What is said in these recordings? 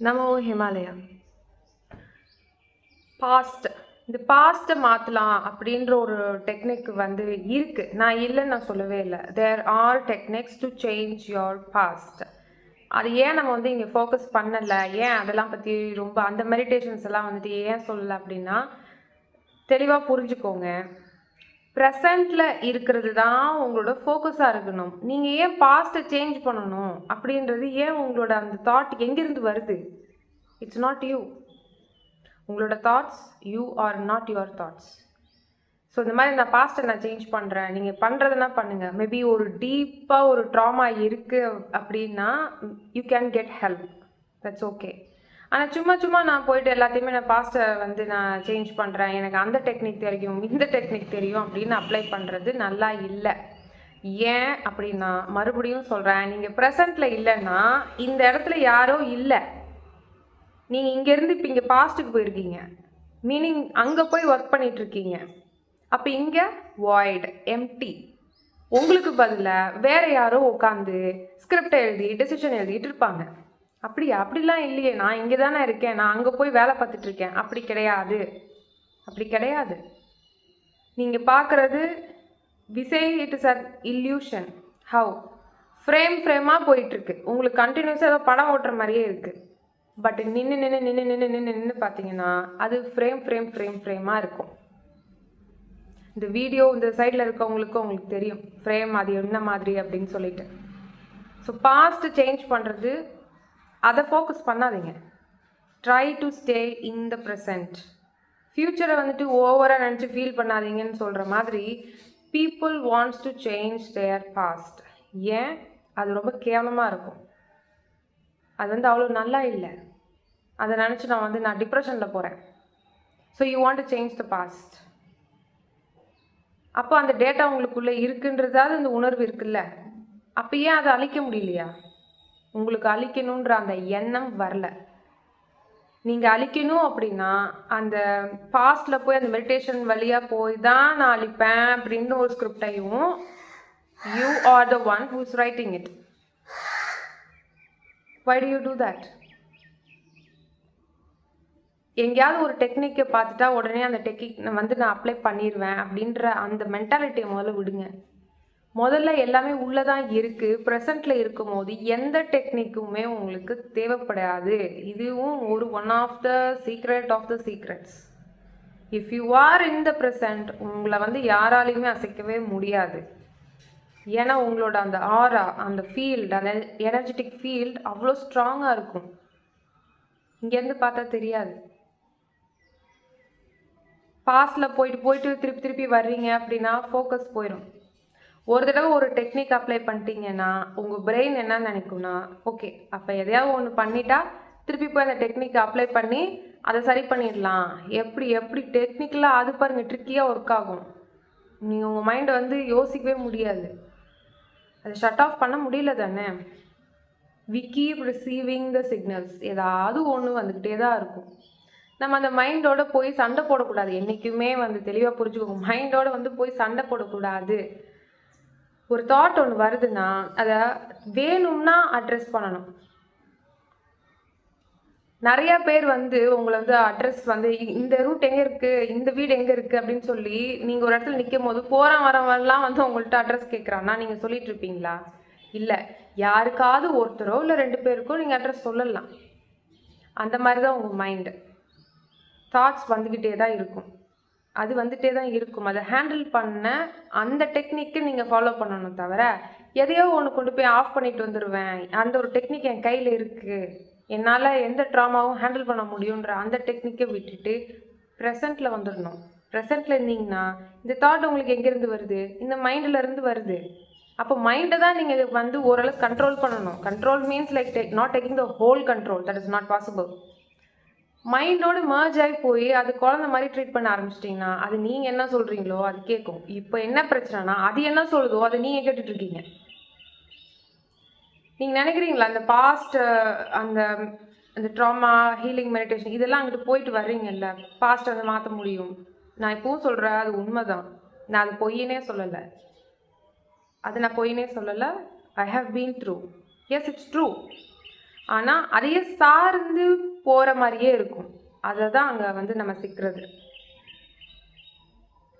நமோ Himalaya. Past இந்த பாஸ்ட்டை மாற்றலாம் அப்படின்ற ஒரு டெக்னிக் வந்து இருக்குது நான் இல்லைன்னு நான் சொல்லவே இல்லை. There are techniques to change your past அது ஏன் நம்ம வந்து இங்கே ஃபோக்கஸ் பண்ணலை? ஏன் அதெல்லாம் பற்றி ரொம்ப அந்த மெடிடேஷன்ஸ் எல்லாம் வந்துட்டு ஏன் சொல்லலை அப்படின்னா தெளிவாக புரிஞ்சுக்கோங்க. ப்ரெசண்டில் இருக்கிறது தான் உங்களோட ஃபோக்கஸாக இருக்கணும். நீங்கள் ஏன் பாஸ்ட்டை சேஞ்ச் பண்ணணும்? அப்படின்றது ஏன் உங்களோட அந்த தாட் எங்கேருந்து வருது? இட்ஸ் நாட் யூ உங்களோட thoughts you are not your thoughts so இந்த மாதிரி நான் பாஸ்ட்டை நான் சேஞ்ச் பண்ணுறேன் நீங்கள் பண்ணுறதுனா பண்ணுங்கள் மேபி ஒரு டீப்பாக ஒரு ட்ராமா இருக்குது அப்படின்னா you can get help that's okay ஆனால் சும்மா சும்மா நான் போயிட்டு எல்லாத்தையுமே நான் பாஸ்ட்டை வந்து நான் சேஞ்ச் பண்ணுறேன் எனக்கு அந்த டெக்னிக் தெரியும் இந்த டெக்னிக் தெரியும் அப்படின்னு அப்ளை பண்ணுறது நல்லா இல்லை. ஏன் அப்படின்னா மறுபடியும் சொல்கிறேன் நீங்கள் ப்ரெசண்ட்டில் இல்லைன்னா இந்த இடத்துல யாரோ இல்லை. நீங்கள் இங்கேருந்து இப்போ இங்கே பாஸ்ட்டுக்கு போயிருக்கீங்க. மீனிங் அங்கே போய் ஒர்க் பண்ணிகிட்ருக்கீங்க அப்போ இங்கே வாய்டு எம்டி உங்களுக்கு பதிலாக வேற யாரோ உட்காந்து ஸ்கிரிப்டை எழுதி டெசிஷன் எழுதிட்டு இருப்பாங்க. அப்படியா? அப்படிலாம் இல்லையே. நான் இங்கே தானே இருக்கேன். நான் அங்கே போய் வேலை பார்த்துட்டு இருக்கேன். அப்படி கிடையாது. அப்படி கிடையாது. நீங்கள் பார்க்குறது விசை it is a illusion how frame ஃப்ரேமாக போயிட்டுருக்கு. உங்களுக்கு கண்டினியூஸாக ஏதோ படம் ஓட்டுற மாதிரியே இருக்குது பட் நின்று நின்று நின்று நின்று நின்று நின்று பார்த்தீங்கன்னா அது ஃப்ரேம் ஃப்ரேம் ஃப்ரேம் ஃப்ரேமாக இருக்கும். இந்த வீடியோ இந்த சைடில் இருக்கவங்களுக்கும் உங்களுக்கு தெரியும். ஃப்ரேம் அது என்ன மாதிரி அப்படின்னு சொல்லிட்டு. ஸோ பாஸ்ட்டு சேஞ்ச் பண்ணுறது அதை ஃபோக்கஸ் பண்ணாதீங்க. Try to stay in the present ஃப்யூச்சரை வந்துட்டு ஓவராக நினச்சி ஃபீல் பண்ணாதீங்கன்னு சொல்கிற மாதிரி people wants to change their past ஏன்? அது ரொம்ப கேவலமாக இருக்கும். அது வந்து அவ்வளோ நல்லா இல்லை. அதை நினச்சி நான் வந்து நான் டிப்ரெஷனில் போகிறேன் so you want to change the past அப்போ அந்த டேட்டா உங்களுக்குள்ளே இருக்குன்றதாவது அந்த உணர்வு இருக்குல்ல. அப்போ ஏன் அதை அழிக்க முடியலையா? உங்களுக்கு அழிக்கணுன்ற அந்த எண்ணம் வரல. நீங்கள் அழிக்கணும் அப்படின்னா அந்த பாஸ்டில் போய் அந்த மெடிடேஷன் வழியாக போய் தான் நான் அழிப்பேன் அப்படின்னு ஒரு ஸ்கிரிப்டையும் you are the one whose writing it why do you do that எங்கேயாவது ஒரு டெக்னிக்கை பார்த்துட்டா உடனே அந்த டெக்னிக் வந்து நான் அப்ளை பண்ணிடுவேன் அப்படின்ற அந்த மென்டாலிட்டியை முதல்ல விடுங்க. முதல்ல எல்லாமே உள்ளே தான் இருக்குது ப்ரெசண்ட்டில் இருக்கும் போது எந்த டெக்னிக்குமே உங்களுக்கு தேவைப்படாது. இதுவும் ஒரு one of the secret of the secrets if you are in the present உங்களை வந்து யாராலையுமே அசைக்கவே முடியாது. ஏன்னா உங்களோட அந்த ஆரா அந்த ஃபீல்டு அந்த எனர்ஜெட்டிக் ஃபீல்ட் அவ்வளோ ஸ்ட்ராங்காக இருக்கும். இங்கேருந்து பார்த்தா தெரியாது. பாஸ்டில் போயிட்டு போயிட்டு திருப்பி திருப்பி வர்றீங்க அப்படின்னா ஃபோக்கஸ் போயிடும் ஒரு தடவை ஒரு டெக்னிக் அப்ளை பண்ணிட்டீங்கன்னா உங்கள் பிரெயின் என்ன நினைக்கும்னா ஓகே அப்போ எதையாவது ஒன்று பண்ணிட்டா திருப்பி போய் அந்த டெக்னிக் அப்ளை பண்ணி அதை சரி பண்ணிடலாம். எப்படி எப்படி டெக்னிக்கெலாம் அது பாருங்கள் ட்ரிக்கியாக ஒர்க் ஆகும். நீங்கள் உங்கள் மைண்டை வந்து யோசிக்கவே முடியாது. அதை ஷட் ஆஃப் பண்ண முடியல தானே? We keep receiving the signals ஏதாவது ஒன்று வந்துக்கிட்டே தான் இருக்கும். நம்ம அந்த மைண்டோட போய் சண்டை போடக்கூடாது. என்றைக்குமே வந்து தெளிவாக புரிஞ்சுக்கோங்க. மைண்டோட வந்து போய் சண்டை போடக்கூடாது. ஒரு தாட் ஒன்று வருதுன்னா அதை வேணும்னா அட்ரஸ் பண்ணணும். நிறைய பேர் வந்து உங்களை வந்து அட்ரஸ் வந்து இந்த ரூட் எங்கே இருக்குது இந்த வீடு எங்கே இருக்குது அப்படின்னு சொல்லி நீங்கள் ஒரு இடத்துல நிற்கும் போது போகிறேன் வரவன்லாம் வந்து உங்கள்கிட்ட அட்ரஸ் கேட்குறான்னா நீங்கள் சொல்லிட்டு இருப்பீங்களா? இல்லை. யாருக்காவது ஒருத்தரோ இல்லை ரெண்டு பேருக்கோ நீங்கள் அட்ரஸ் சொல்லலாம். அந்த மாதிரி தான் உங்கள் மைண்டு தாட்ஸ் வந்துக்கிட்டே தான் இருக்கும். அது வந்துட்டே தான் இருக்கும். அதை ஹேண்டில் பண்ண அந்த டெக்னிக்கு நீங்கள் ஃபாலோ பண்ணணும் தவிர எதையோ ஒன்று கொண்டு போய் ஆஃப் பண்ணிட்டு வந்துடுவேன் அந்த ஒரு டெக்னிக் என் கையில் இருக்குது என்னால் எந்த ட்ராமாவும் ஹேண்டில் பண்ண முடியுன்ற அந்த டெக்னிக்கை விட்டுட்டு ப்ரெசண்ட்டில் வந்துடணும் ப்ரெசண்ட்டில் இருந்தீங்கன்னா இந்த தாட் உங்களுக்கு எங்கேருந்து வருது? இந்த மைண்டிலேருந்து வருது. அப்போ மைண்டை தான் நீங்கள் வந்து ஓரளவுக்கு கண்ட்ரோல் பண்ணணும். Control means like take not taking the whole control that is not possible மைண்டோடு merge ஆகி போய் அது குழந்த மாதிரி ட்ரீட் பண்ண ஆரம்பிச்சிட்டிங்கன்னா அது நீங்கள் என்ன சொல்கிறீங்களோ அது கேட்கும் இப்போ என்ன பிரச்சனைனா அது என்ன சொல்லுதோ அதை நீங்கள் கேட்டுட்ருக்கீங்க. நீங்கள் நினைக்கிறீங்களா அந்த பாஸ்ட் அந்த அந்த ட்ராமா ஹீலிங் மெடிடேஷன் இதெல்லாம் அங்கிட்டு போயிட்டு வர்றீங்கல்ல பாஸ்ட் வந்து மாற்ற முடியும். நான் இப்போவும் சொல்கிறேன் அது உண்மைதான். நான் அது பொய்யினே சொல்லலை. அது நான் பொய்னே சொல்லலை. I have been through yes it's true ஆனால் அதையே சார்ந்து போகிற மாதிரியே இருக்கும். அதை தான் அங்கே வந்து நம்ம சிக்கிறது.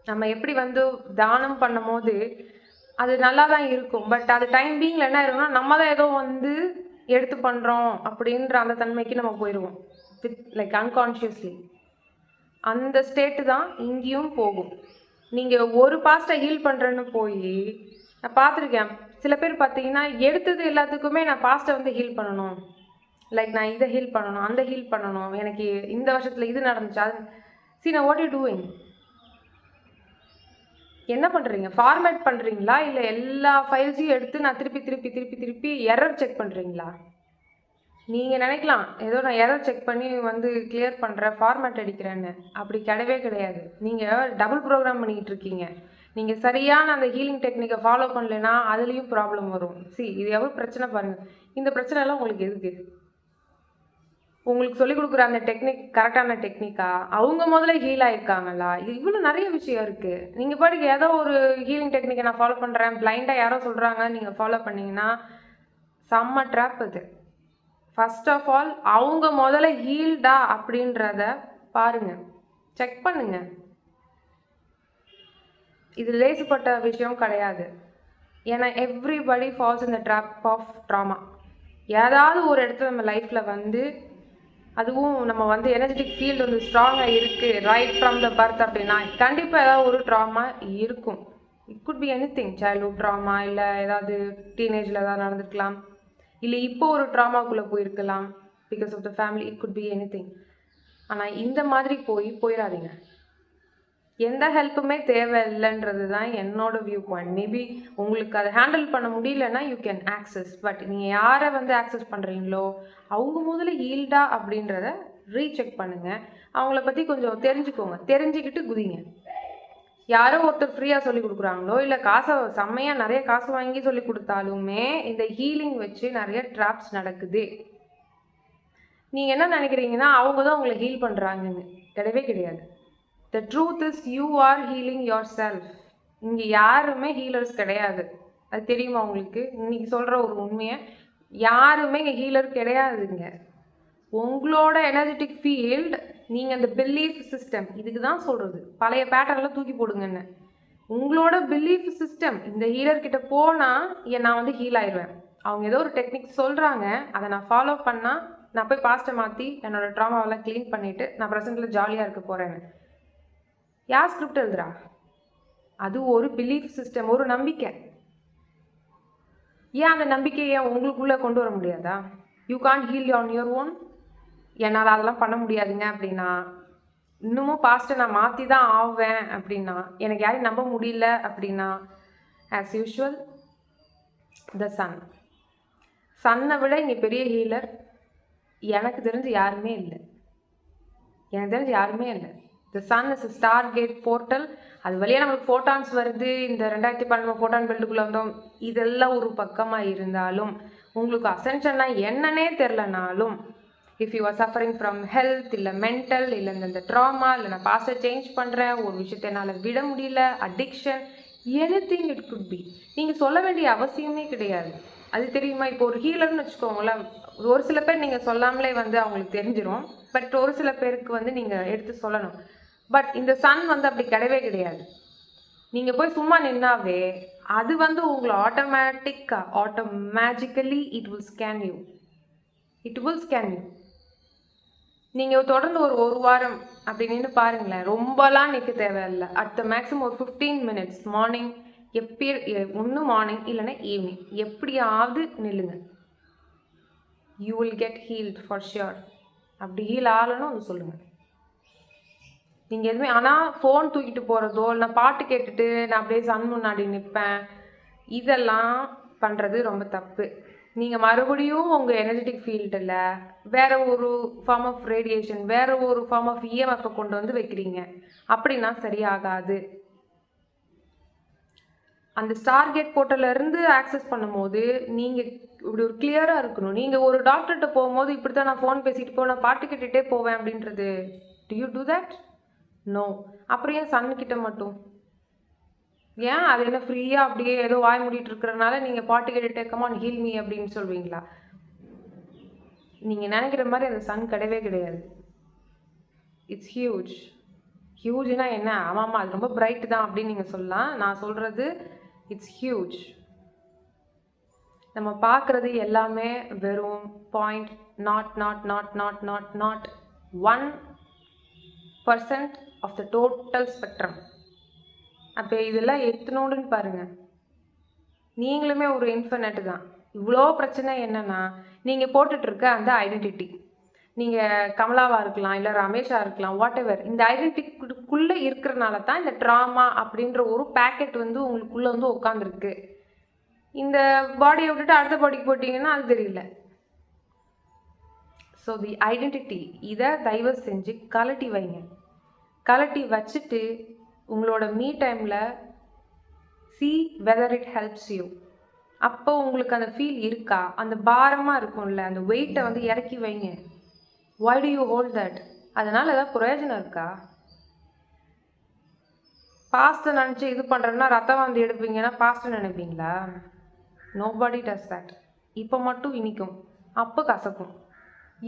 நம்ம எப்படி வந்து தானம் பண்ணும்போது அது நல்லா தான் இருக்கும். பட் அது டைம் பீங்கில் என்ன இருக்குன்னா நம்ம தான் ஏதோ வந்து எடுத்து பண்ணுறோம் அப்படின்ற அந்த தன்மைக்கு நம்ம போயிடுவோம் வித் லைக் அன்கான்ஷியஸ்லி அந்த ஸ்டேட்டு தான் இங்கேயும் போகும். நீங்கள் ஒரு பாஸ்ட்டை ஹீல் பண்ணுறேன்னு போய் நான் பார்த்துருக்கேன். சில பேர் பார்த்தீங்கன்னா எடுத்தது எல்லாத்துக்குமே நான் பாஸ்ட்டை வந்து ஹீல் பண்ணணும். லைக் நான் இதை ஹீல் பண்ணணும் அந்த ஹீல் பண்ணணும். எனக்கு இந்த வருஷத்தில் இது நடந்துச்சு. அது சி நான் வாட் யூ டூயிங் என்ன பண்ணுறீங்க ஃபார்மேட் பண்ணுறீங்களா இல்லை எல்லா ஃபைல்ஸையும் எடுத்து நான் திருப்பி திருப்பி திருப்பி திருப்பி எரர் செக் பண்ணுறீங்களா நீங்கள் நினைக்கலாம் ஏதோ நான் எரர் செக் பண்ணி வந்து கிளியர் பண்ணுறேன் ஃபார்மேட் அடிக்கிறேன்னு. அப்படி கிடையவே கிடையாது. நீங்கள் டபுள் ப்ரோக்ராம் பண்ணிக்கிட்டு இருக்கீங்க. நீங்கள் சரியான அந்த ஹீலிங் டெக்னிக்கை ஃபாலோ பண்ணலைன்னா அதுலேயும் ப்ராப்ளம் வரும். சி இது எவ்வளோ பிரச்சனை பாருங்கள் இந்த பிரச்சனைலாம் உங்களுக்கு எதுக்கு? உங்களுக்கு சொல்லிக் கொடுக்குற அந்த டெக்னிக் கரெக்டான டெக்னிக்கா அவங்க முதல்ல ஹீல் ஆயிருக்காங்களா? இது இவ்வளோ நிறைய விஷயம் இருக்குது நீங்கள் பாட்டுக்கு ஏதோ ஒரு ஹீலிங் டெக்னிக்கை நான் ஃபாலோ பண்ணுறேன் பிளைண்டாக யாரோ சொல்கிறாங்க நீங்கள் ஃபாலோ பண்ணிங்கன்னா செம்ம ட்ராப் இது ஃபஸ்ட் ஆஃப் ஆல் அவங்க முதல்ல ஹீல்டா அப்படின்றத பாருங்க. செக் பண்ணுங்கள் இது லேசுப்பட்ட விஷயம் கிடையாது. ஏன்னா எவ்ரிபடி ஃபால்ஸ் இந்த ட்ராப் ஆஃப் ட்ராமா ஏதாவது ஒரு இடத்துல நம்ம லைஃப்பில் வந்து அதுவும் நம்ம வந்து எனர்ஜெட்டிக் ஃபீல்டு வந்து ஸ்ட்ராங்காக இருக்குது ரைட் ஃப்ரம் த பர்த் அப்படின்னா கண்டிப்பாக ஏதாவது ஒரு ட்ராமா இருக்கும். It could be anything childhood trauma இல்லை ஏதாவது டீனேஜில் ஏதாவது நடந்துருக்கலாம். இல்லை இப்போ ஒரு ட்ராமாக்குள்ளே போயிருக்கலாம். Because of the family it could be anything ஆனால் இந்த மாதிரி போய் போயிடாதீங்க. எந்த ஹெல்ப்புமே தேவையில்லைன்றது தான் என்னோட வியூ பாயிண்ட் மேபி உங்களுக்கு அதை ஹேண்டில் பண்ண முடியலன்னா யூ கேன் ஆக்சஸ் பட் நீங்கள் யாரை வந்து ஆக்சஸ் பண்ணுறீங்களோ அவங்க முதல்ல ஹீல்டா அப்படின்றத ரீசெக் பண்ணுங்கள் அவங்கள பற்றி கொஞ்சம் தெரிஞ்சுக்கோங்க. தெரிஞ்சுக்கிட்டு குதிங்க. யாரோ ஒருத்தர் ஃப்ரீயாக சொல்லி கொடுக்குறாங்களோ இல்லை காசை செம்மையாக நிறைய காசு வாங்கி சொல்லி கொடுத்தாலுமே இந்த ஹீலிங் வச்சு நிறைய ட்ராப்ஸ் நடக்குது. நீங்கள் என்ன நினைக்கிறீங்கன்னா அவங்க தான் உங்களை ஹீல் பண்ணுறாங்கன்னு கிடையவே கிடையாது. The truth is you are healing yourself இங்கே யாருமே ஹீலர்ஸ் கிடையாது. அது தெரியுமா உங்களுக்கு? இன்னைக்கு சொல்கிற ஒரு உண்மையை. யாருமே இங்கே ஹீலர் கிடையாதுங்க. உங்களோட எனர்ஜெட்டிக் ஃபீல்டு நீங்கள் அந்த பிலீஃப் சிஸ்டம் இதுக்கு தான் சொல்கிறது பழைய பேட்டர்னில் தூக்கி போடுங்கன்னு. உங்களோட பிலீஃப் சிஸ்டம் இந்த ஹீலர் கிட்ட போனால் ஏன் நான் வந்து ஹீல் ஆயிடுவேன் அவங்க ஏதோ ஒரு டெக்னிக் சொல்கிறாங்க அதை நான் ஃபாலோ பண்ணால் நான் போய் பாஸ்ட்டை மாற்றி என்னோடய ட்ராமாவெல்லாம் க்ளீன் பண்ணிவிட்டு நான் ப்ரெசென்ட்டில் ஜாலியாக இருக்க போகிறேன்னு யார் ஸ்கிரிப்ட் எழுதுறா? அது ஒரு பிலீஃப் சிஸ்டம் ஒரு நம்பிக்கை. ஏன் அந்த நம்பிக்கையை உங்களுக்குள்ளே கொண்டு வர முடியாதா? You can heal on your own என்னால் அதெல்லாம் பண்ண முடியாதுங்க அப்படின்னா இன்னமும் பாஸ்ட்டை நான் மாற்றி தான் ஆவேன் அப்படின்னா எனக்கு யாரையும் நம்ப முடியல அப்படின்னா ஆஸ் யூஷுவல் த சன் சன்னை விட இங்கே பெரிய ஹீலர் எனக்கு தெரிஞ்சு யாருமே இல்லை. எனக்கு தெரிஞ்சு யாருமே இல்லை. The sun is star gate portal அது வழியாக நம்மளுக்கு ஃபோட்டான்ஸ் வருது. இந்த ரெண்டாயிரத்தி பன்னெண்டு ஃபோட்டான் பெல்ட்டுக்குள்ளே வந்தோம். இதெல்லாம் ஒரு பக்கமாக இருந்தாலும் உங்களுக்கு அசென்ஷன்னா என்னன்னே தெரிலனாலும் if you are suffering from health இல்லை மென்டல் இல்லை இந்த ட்ராமா இல்லை நான் பாஸ்டை சேஞ்ச் பண்ணுறேன் ஒரு விஷயத்தை என்னால் விட முடியல addiction anything it could be நீங்கள் சொல்ல வேண்டிய அவசியமே கிடையாது. அது தெரியுமா? இப்போ ஒரு ஹீலர்னு வச்சுக்கோங்களேன். ஒரு சில பேர் நீங்கள் சொல்லாமலே வந்து அவங்களுக்கு தெரிஞ்சிடும் பட் ஒரு சில பேருக்கு வந்து நீங்கள் எடுத்து சொல்லணும். பட் இந்த சன் வந்து அப்படி கிடையவே கிடையாது. நீங்கள் போய் சும்மா நின்னாவே அது வந்து உங்களை ஆட்டோமேட்டிக்காக automagically it will scan you it will scan you நீங்கள் தொடர்ந்து ஒரு ஒரு வாரம் அப்படி நின்று பாருங்களேன். ரொம்பலாம் நிற்க தேவையில்லை. அட் த மேக்ஸிமம் ஒரு ஃபிஃப்டீன் மினிட்ஸ் மார்னிங் எப்பி ஒன்று மார்னிங் இல்லைன்னா ஈவினிங் எப்படியாவது நில்லுங்க. You will get healed for sure அப்படி ஹீல் ஆகலன்னு அது சொல்லுங்கள் நீங்கள் எதுவுமே ஆனால் ஃபோன் தூக்கிட்டு போகிறதோ இல்லை பாட்டு கேட்டுட்டு நான் அப்படியே சன் முன்னாடி நிற்பேன் இதெல்லாம் பண்ணுறது ரொம்ப தப்பு. நீங்கள் மறுபடியும் உங்கள் எனர்ஜெட்டிக் ஃபீல்டில் வேறு ஒரு ஃபார்ம் ஆஃப் ரேடியேஷன் வேறு ஒரு ஃபார்ம் ஆஃப் இஎம்எஃப்பை கொண்டு வந்து வைக்கிறீங்க. அப்படின்னா சரியாகாது. அந்த ஸ்டார் கேட் போர்ட்டலேருந்து ஆக்சஸ் பண்ணும்போது நீங்கள் இப்படி ஒரு கிளியராக இருக்கணும். நீங்கள் ஒரு டாக்டர்கிட்ட போகும்போது இப்படி தான் நான் ஃபோன் பேசிட்டு போவேன் நான் பாட்டு கேட்டுகிட்டே போவேன் அப்படின்றது do you do that no அப்புறம் ஏன் சன்கிட்ட மட்டும்? ஏன்? அது என்ன ஃப்ரீயாக அப்படியே ஏதோ வாய் மூடிட்டு இருக்கிறனால நீங்கள் பாட்டு கேட்டுட்டே கமான் ஹீல் மீ அப்படின்னு சொல்வீங்களா? நீங்கள் நினைக்கிற மாதிரி அந்த சன் கிடையவே கிடையாது. இட்ஸ் ஹியூஜ் ஹியூஜ்னா என்ன? ஆமாம் ஆமாம் அது ரொம்ப பிரைட் தான் அப்படின்னு நீங்கள் சொல்லலாம். நான் சொல்கிறது இட்ஸ் ஹியூஜ் நம்ம பார்க்குறது எல்லாமே வெறும் point nought nought nought nought nought nought one percent of the total spectrum அப்போ இதெல்லாம் எத்தனோடுன்னு பாருங்கள் நீங்களுமே ஒரு இன்ஃபினட்டு தான். இவ்வளோ பிரச்சனை என்னென்னா நீங்கள் போட்டுட்ருக்க அந்த ஐடென்டிட்டி நீங்கள் கமலாவாக இருக்கலாம் இல்லை ரமேஷாக இருக்கலாம் வாட் எவர் இந்த ஐடென்டிட்டிக்குள்ளே இருக்கிறனால தான் இந்த ட்ராமா அப்படின்ற ஒரு பேக்கெட் வந்து உங்களுக்குள்ளே வந்து உட்காந்துருக்கு இந்த பாடியை விட்டுட்டு அடுத்த பாடிக்கு போட்டிங்கன்னா அது தெரியல. ஸோ தி ஐடென்டிட்டி இதை தயவு செஞ்சு கலட்டி வைங்க. கலட்டி வச்சுட்டு உங்களோட மீ டைமில் see whether it helps you அப்போ உங்களுக்கு அந்த ஃபீல் இருக்கா? அந்த பாரமாக இருக்கும்ல அந்த வெயிட்டை வந்து இறக்கி வைங்க. Why do you hold that அதனால் ஏதாவது பிரயோஜனம் இருக்கா? பாஸ்ட்டை நினச்சி இது பண்ணுறேன்னா ரத்தம் வந்து எடுப்பீங்கன்னா பாஸ்ட்டை நினைப்பீங்களா? நோபாடி டஸ் தட் இப்போ மட்டும் இனிக்கும். அப்போ கசக்கும்.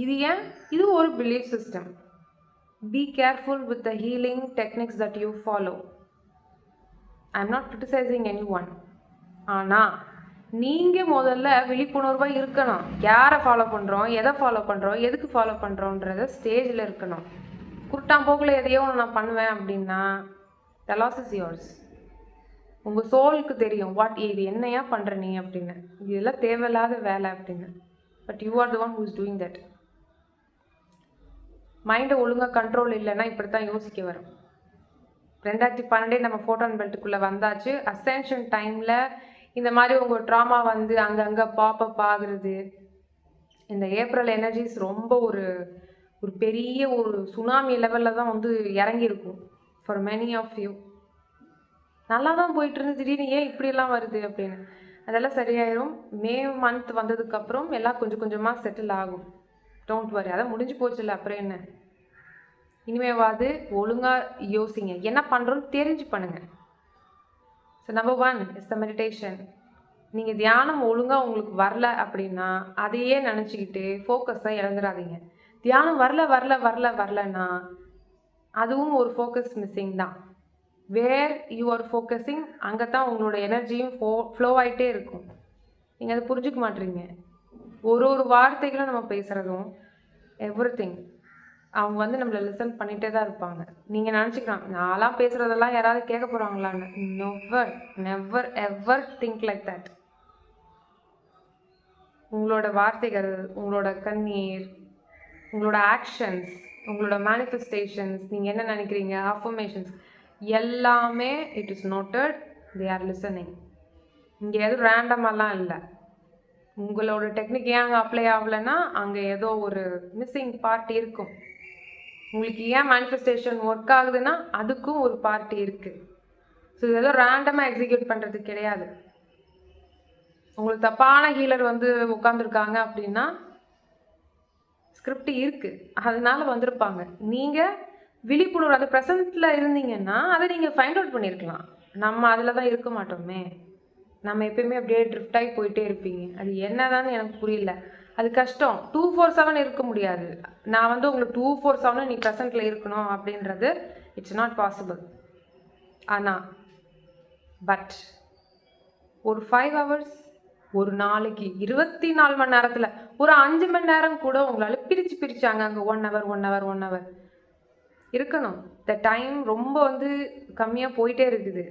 இது ஏன்? இது ஒரு belief system be careful with the healing techniques that you follow I am not criticising anyone ஆனால் நீங்கள் முதல்ல விழிப்புணர்வாக இருக்கணும். யாரை ஃபாலோ பண்ணுறோம் எதை ஃபாலோ பண்ணுறோம் எதுக்கு ஃபாலோ பண்ணுறோன்றத ஸ்டேஜில் இருக்கணும். குருட்டாம்போக்கில் எதையோ ஒன்று நான் பண்ணுவேன் அப்படின்னா த லாஸ் இஸ் யோர்ஸ் உங்கள் சோலுக்கு தெரியும். வாட் இது என்னையா பண்ணுற நீ அப்படின்னு. இதெல்லாம் தேவையில்லாத வேலை அப்படின்னு. But you are the one who is doing that மைண்டை ஒழுங்காக கண்ட்ரோல் இல்லைன்னா இப்படி தான் யோசிக்க வரும். ரெண்டாயிரத்தி பன்னெண்டே நம்ம ஃபோட்டான் பெல்ட்டுக்குள்ளே வந்தாச்சு. அசென்ஷன் டைமில் இந்த மாதிரி உங்கள் ட்ராமா வந்து அங்கங்கே பாப்பப் ஆகுறது. இந்த ஏப்ரல் எனர்ஜிஸ் ரொம்ப ஒரு ஒரு பெரிய ஒரு சுனாமி லெவலில் தான் வந்து இறங்கியிருக்கும். ஃபார் மெனி ஆஃப் யூ நல்லா தான் போயிட்டு இருந்து திடீர்னு ஏன் இப்படியெல்லாம் வருது அப்படின்னு. அதெல்லாம் சரியாயிரும். மே மந்த் வந்ததுக்கப்புறம் எல்லாம் கொஞ்சம் கொஞ்சமாக செட்டில் ஆகும். டோன்ட் வரி அதான் முடிஞ்சு போச்சுல்ல அப்புறம் என்ன? இனிமேவாது ஒழுங்காக யோசிங்க. என்ன பண்ணுறோன்னு தெரிஞ்சு பண்ணுங்கள் so number one is the meditation நீங்கள் தியானம் ஒழுங்காக உங்களுக்கு வரல அப்படின்னா அதையே நினச்சிக்கிட்டு ஃபோக்கஸை இழந்துடாதீங்க. தியானம் வரல வரல வரல வரலன்னா அதுவும் ஒரு ஃபோக்கஸ் மிஸ்ஸிங் தான். வேர் யூ ஆர் ஃபோக்கஸிங் அங்கே தான் உங்களோட எனர்ஜியும் ஃபோ ஃப்ளோ ஆகிட்டே இருக்கும். நீங்கள் அதை புரிஞ்சுக்க மாட்டீங்க. ஒரு ஒரு வார்த்தைகளும் நம்ம பேசுகிறதும் எவ்ரி திங் அவங்க வந்து நம்மளை லிசன் பண்ணிகிட்டே தான் இருப்பாங்க. நீங்கள் நினச்சிக்கலாம் நான்லாம் பேசுகிறதெல்லாம் யாராவது கேட்க போகிறாங்களான்னு never never ever think like that உங்களோட வார்த்தைகள் உங்களோட கண்ணீர் உங்களோட ஆக்ஷன்ஸ் உங்களோட மேனிஃபெஸ்டேஷன்ஸ் நீங்கள் என்ன நினைக்கிறீங்க? அஃபர்மேஷன்ஸ் எல்லாமே it is noted they are listening இங்கே எதுவும் ரேண்டமெல்லாம் இல்லை. உங்களோட டெக்னிக் ஏன் அங்கே அப்ளை ஆகலைன்னா அங்கே ஏதோ ஒரு மிஸ்ஸிங் பார்ட் இருக்கும். உங்களுக்கு ஏன் மேனிஃபெஸ்டேஷன் ஒர்க் ஆகுதுன்னா அதுக்கும் ஒரு பார்ட்டி இருக்குது ஸோ இது ஏதோ ரேண்டமாக எக்ஸிக்யூட் பண்ணுறது கிடையாது. உங்களுக்கு தப்பான ஹீலர் வந்து உட்காந்துருக்காங்க அப்படின்னா ஸ்கிரிப்ட் இருக்குது அதனால வந்திருப்பாங்க. நீங்கள் விழிப்புணர்வு அந்த ப்ரெசண்ட்டில் இருந்தீங்கன்னா அதை நீங்கள் ஃபைண்ட் அவுட் பண்ணியிருக்கலாம் நம்ம அதில் தான் இருக்க மாட்டோமே. நம்ம எப்பயுமே அப்படியே ட்ரிஃப்ட் ஆகி போயிட்டே இருப்பீங்க. அது என்னதான்னு எனக்கு புரியல. அது கஷ்டம். டூ ஃபோர் செவன் இருக்க முடியாது. நான் வந்து உங்களுக்கு டூ ஃபோர் செவன் நீ ப்ரெசண்ட்டில் இருக்கணும் அப்படின்றது இட்ஸ் நாட் பாசிபிள் ஆனால் பட் ஒரு ஃபைவ் ஹவர்ஸ் ஒரு நாளைக்கு இருபத்தி நாலு மணி நேரத்தில் ஒரு அஞ்சு மணி நேரம் கூட உங்களால் பிரித்து பிரித்தாங்க அங்கே one hour one hour one hour இருக்கணும். த டைம் ரொம்ப வந்து கம்மியாக போயிட்டே இருக்குது.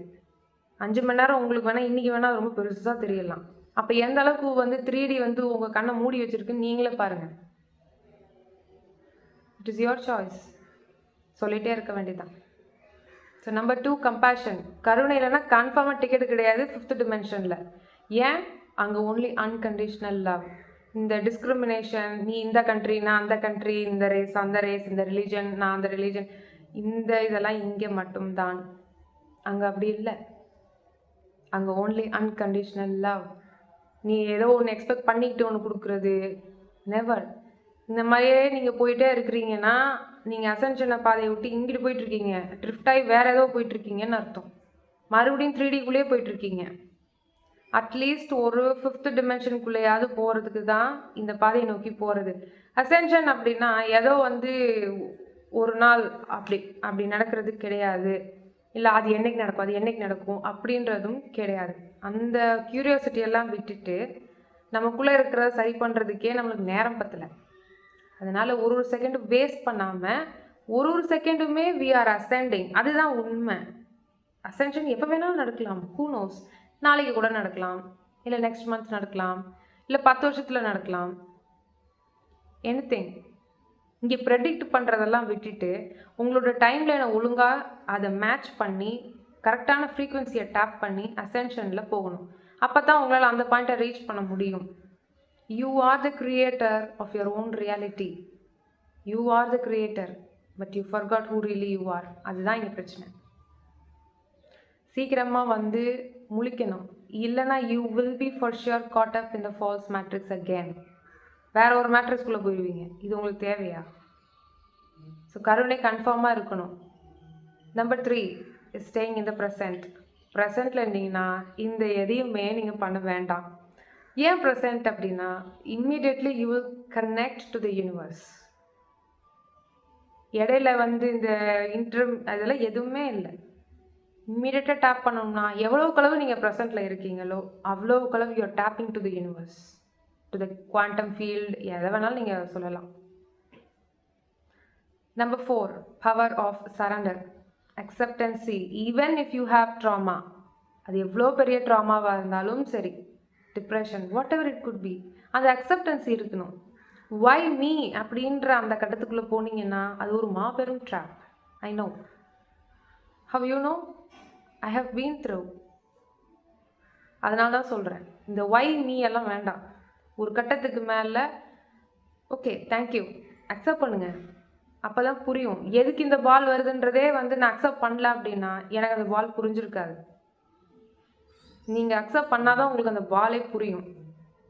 அஞ்சு மணி நேரம் உங்களுக்கு வேணால் இன்றைக்கி வேணால் ரொம்ப பெருசாக தெரியலாம். அப்போ எந்த அளவுக்கு வந்து த்ரீ டி வந்து உங்கள் கண்ணை மூடி வச்சுருக்குன்னு நீங்களே பாருங்கள் இட் இஸ் யுவர் சாய்ஸ் சொல்லிகிட்டே இருக்க வேண்டியதான் ஸோ நம்பர் டூ கம்பேஷன் கருணை இல்லைன்னா கன்ஃபார்மாக டிக்கெட் கிடையாது ஃபிஃப்த் டிமென்ஷனில் ஏன்? அங்கே ஓன்லி அன்கண்டிஷ்னல் லவ் இந்த டிஸ்கிரிமினேஷன் நீ இந்த கண்ட்ரி நான் அந்த கண்ட்ரி இந்த ரேஸ் அந்த ரேஸ் இந்த ரிலீஜன் நான் அந்த ரிலீஜன் இந்த இதெல்லாம் இங்கே மட்டும்தான். அங்கே அப்படி இல்லை. அங்கே ஓன்லி அன்கண்டிஷ்னல் லவ் நீ ஏதோ ஒன்று எக்ஸ்பெக்ட் பண்ணிக்கிட்டு ஒன்று கொடுக்குறது. நெவர் இந்த மாதிரியே நீங்கள் போயிட்டே இருக்கிறீங்கன்னா நீங்கள் அசன்ஷனை பாதையை விட்டு இங்கிட்டு போயிட்டுருக்கீங்க. ட்ரிஃப்ட் ஆகி வேறு ஏதோ போயிட்டுருக்கீங்கன்னு அர்த்தம். மறுபடியும் த்ரீ டிக்குள்ளேயே போயிட்டுருக்கீங்க. அட்லீஸ்ட் ஒரு ஃபிஃப்த் டிமென்ஷனுக்குள்ளேயாவது போகிறதுக்கு தான் இந்த பாதையை நோக்கி போகிறது அசென்ஷன் அப்படின்னா ஏதோ வந்து ஒரு நாள் அப்படி அப்படி நடக்கிறது கிடையாது. இல்லை அது என்னைக்கு நடக்கும் அது என்னைக்கு நடக்கும் அப்படின்றதும் கிடையாது. அந்த க்யூரியாசிட்டி எல்லாம் விட்டுட்டு நமக்குள்ளே இருக்கிறத சரி பண்ணுறதுக்கே நம்மளுக்கு நேரம் பத்தலை. அதனால் ஒரு ஒரு செகண்டும் வேஸ்ட் பண்ணாமல் ஒரு ஒரு செகண்டுமே வி ஆர் அசெண்டிங் அதுதான் உண்மை. அசென்ஷன் எப்போ வேணாலும் நடக்கலாம். ஹூ நோஸ் நாளைக்கு கூட நடக்கலாம். இல்லை நெக்ஸ்ட் மந்த் நடக்கலாம். இல்லை பத்து வருஷத்தில் நடக்கலாம். எனிதிங் இங்கே ப்ரெடிக்ட் பண்ணுறதெல்லாம் விட்டுட்டு உங்களோட டைம்லைனை ஒழுங்காக அதை மேட்ச் பண்ணி கரெக்டான ஃப்ரீக்குவென்சியை டேப் பண்ணி அசென்ஷனில் போகணும். அப்போ தான் உங்களால் அந்த பாயிண்ட்டை ரீச் பண்ண முடியும். You are the creator of your own reality you are the creator but you forgot who really you are அதுதான் இங்கே பிரச்சனை. சீக்கிரமாக வந்து முழிக்கணும். இல்லைனா you will be for sure caught up in the false matrix again வேற ஒரு மேட்ரிக்ஸ்குள்ளே போயிடுவீங்க. இது உங்களுக்கு தேவையா? ஸோ கருணை கன்ஃபார்மாக இருக்கணும். Number three staying in the present ப்ரெசண்ட்டில் இருந்தீங்கன்னா இந்த எதையுமே நீங்கள் பண்ண வேண்டாம். ஏன் ப்ரெசன்ட் அப்படின்னா immediately you will connect to the universe இடையில வந்து இந்த இன்டர் அதெல்லாம் எதுவுமே இல்லை. இம்மிடியட்டாக டேப் பண்ணோம்னா எவ்வளோ கலவு நீங்கள் ப்ரெசண்ட்டில் இருக்கீங்களோ அவ்வளோ கலவு you are tapping to the universe to the quantum field எதை வேணாலும் நீங்கள் சொல்லலாம். Number four power of surrender acceptancy even if you have trauma அது எவ்வளோ பெரிய ட்ராமாவாக இருந்தாலும் சரி depression whatever it could be அந்த அக்செப்டன்சி இருக்கணும். ஒய் மீ அப்படின்ற அந்த கட்டத்துக்குள்ளே போனீங்கன்னா அது ஒரு மாபெரும் trap I know how you know I have been through அதனால தான் சொல்கிறேன் இந்த ஒய் மீ எல்லாம் வேண்டாம். ஒரு கட்டத்துக்கு மேலே. ஓகே தேங்க்யூ அக்செப்ட் பண்ணுங்க. அப்போ தான் புரியும். எதுக்கு இந்த பால் வருதுன்றதே வந்து நான் அக்செப்ட் பண்ணல அப்படின்னா எனக்கு அந்த பால் புரிஞ்சிருக்காது. நீங்கள் அக்செப்ட் பண்ணாதான் உங்களுக்கு அந்த பாலே புரியும்.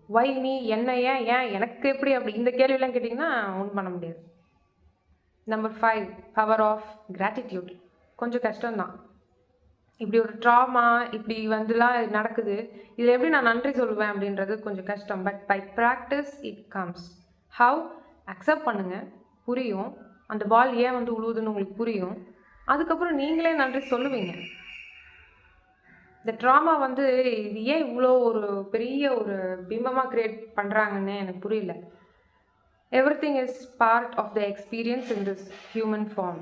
வை நீ என்ன ஏன்? ஏன்? எனக்கு எப்படி அப்படி? இந்த கேள்வியெல்லாம் கேட்டிங்கன்னா ஒன்றும் பண்ண முடியாது. Number five power of gratitude கொஞ்சம் கஷ்டம்தான். இப்படி ஒரு ட்ராமா இப்படி வந்துலாம் நடக்குது. இதில் எப்படி நான் நன்றி சொல்லுவேன் அப்படின்றது கொஞ்சம் கஷ்டம். But by practice it comes how accept பண்ணுங்கள் புரியும். அந்த பால் ஏன் வந்து உழுவுதுன்னு உங்களுக்கு புரியும். அதுக்கப்புறம் நீங்களே நன்றி சொல்லுவீங்க. இந்த ட்ராமா வந்து இது ஏன் இவ்வளோ ஒரு பெரிய ஒரு பிம்பமாக க்ரியேட் பண்ணுறாங்கன்னு எனக்கு புரியல. Everything is part of the experience in this human form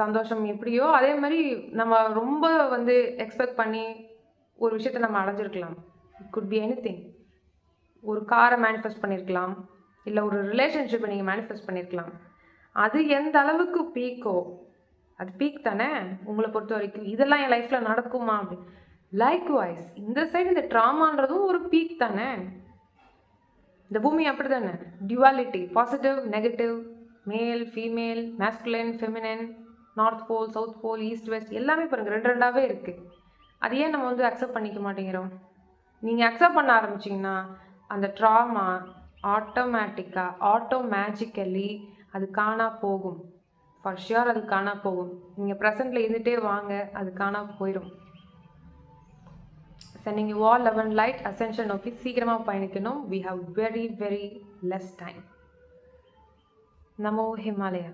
சந்தோஷம் எப்படியோ அதே மாதிரி நம்ம ரொம்ப வந்து எக்ஸ்பெக்ட் பண்ணி ஒரு விஷயத்தை நம்ம அடைஞ்சிருக்கலாம். It could be anything ஒரு காரை மேனிஃபெஸ்ட் பண்ணியிருக்கலாம் இல்லை ஒரு ரிலேஷன்ஷிப்பை நீங்கள் மேனிஃபெஸ்ட் பண்ணியிருக்கலாம் அது எந்த அளவுக்கு பீக்கோ அது பீக் தானே? உங்களை பொறுத்த வரைக்கும் இதெல்லாம் என் லைஃப்பில் நடக்குமா அப்படி. லைக் வாய்ஸ் இந்த சைடு இந்த ட்ராமான்றதும் ஒரு பீக் தானே? இந்த பூமி அப்படி தானே duality positive negative male female masculine feminine north pole south pole east west எல்லாமே பாருங்கள் ரெண்டு ரெண்டாகவே இருக்குது அது ஏன் நம்ம வந்து அக்செப்ட் பண்ணிக்க மாட்டேங்கிறோம்? நீங்கள் அக்செப்ட் பண்ண ஆரம்பிச்சிங்கன்னா அந்த ட்ராமா ஆட்டோமேட்டிக்காக ஆட்டோ மேஜிக்கலி அது காணா போகும். ஃபார் ஷியோர் அது காணா போகும். நீங்கள் ப்ரெசண்ட்டில் இருந்துகிட்டே வாங்க அது காணா போயிடும் sending you all eleven light ascension நோக்கி சீக்கிரமாக பயணிக்கணும். We have very very less time Namo Himalaya.